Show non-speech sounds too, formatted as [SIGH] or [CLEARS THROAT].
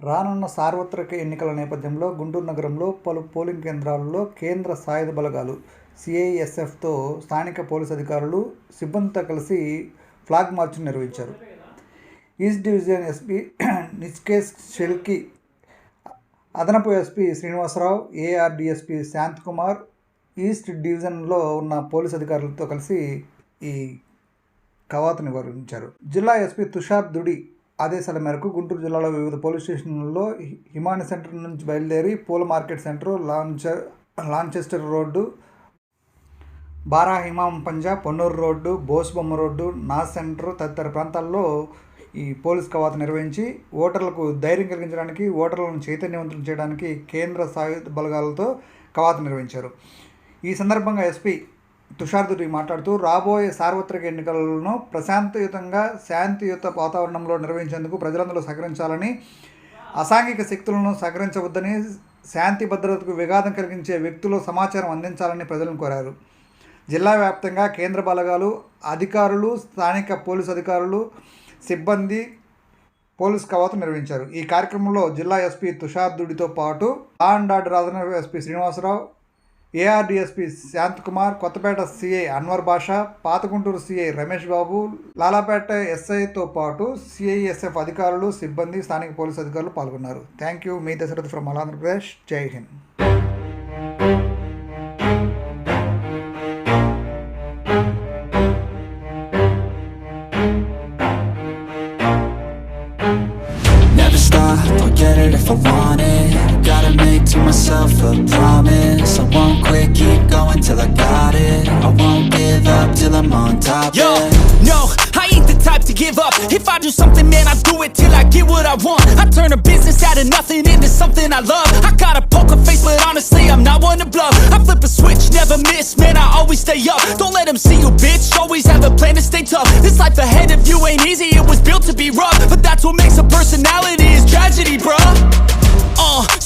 రానున్న సార్వత్రిక ఎన్నికల నేపథ్యంలో గుంటూరు నగరంలో పలు పోలింగ్ కేంద్రాలలో కేంద్ర సాయుధ బలగాలు సిఐఎస్ఎఫ్తో స్థానిక పోలీసు అధికారులు సిబ్బందితో కలిసి ఫ్లాగ్ మార్చ్ నిర్వహించారు. East division SP [CLEARS THROAT] Nichkesh Shelki అదనపు SP Srinivasarao AR DSP Shanthakumar east డివిజన్లో ఉన్న పోలీస్ అధికారులతో కలిసి ఈ కవాతు నిర్వహించారు. జిల్లా ఎస్పీ తుషార్ దుడి ఆదేశాల మేరకు గుంటూరు జిల్లాలో వివిధ పోలీస్ స్టేషన్లలో హిమాని సెంటర్ నుంచి బయలుదేరి పూల market centre launcher Lancaster road Bara Imam Panja Ponnur road Bosubomma road నాస్ centre తదితర ప్రాంతాల్లో ఈ పోలీస్ కవాతు నిర్వహించి ఓటర్లకు ధైర్యం కలిగించడానికి ఓటర్లను చైతన్యవంతులు చేయడానికి కేంద్ర సాయుధ బలగాలతో కవాతు నిర్వహించారు. ఈ సందర్భంగా ఎస్పీ తుషార్దుడి మాట్లాడుతూ రాబోయే సార్వత్రిక ఎన్నికలను ప్రశాంతయుతంగా శాంతియుత వాతావరణంలో నిర్వహించేందుకు ప్రజలందరూ సహకరించాలని అసాంఘిక శక్తులను సహకరించవద్దని శాంతి భద్రతకు విఘాతం కలిగించే వ్యక్తులు సమాచారం అందించాలని ప్రజలను కోరారు. జిల్లా వ్యాప్తంగా కేంద్ర బలగాలు అధికారులు స్థానిక పోలీసు అధికారులు సిబ్బంది పోలీస్ కవాతు నిర్వహించారు. ఈ కార్యక్రమంలో జిల్లా ఎస్పీ తుషార్దుడితో పాటు లా అండ్ ఆర్డర్ అదనపు SP Srinivasarao AR DSP Shanthakumar Kothapeta CI Anwar Basha Pathaguntur CI Ramesh Babu Lalapeta ఎస్ఐతో పాటు సిఐఎస్ఎఫ్ అధికారులు సిబ్బంది స్థానిక పోలీసు అధికారులు పాల్గొన్నారు. Thank you me Dasarath from Andhra Pradesh Jai Hind Never stop, I'll get it if I want it. Myself a promise I won't quit, keep going till I got it I won't give up till I'm on top, Yo, yeah no, I ain't the type to give up. If I do something, man, I do it till I get what I want. I turn a business out of nothing into something I love. I got a poker face, but honestly, I'm not one to bluff. I flip a switch, never miss, man, I always stay up. Don't let them see you, bitch. Always have a plan to stay tough. This life ahead of you ain't easy,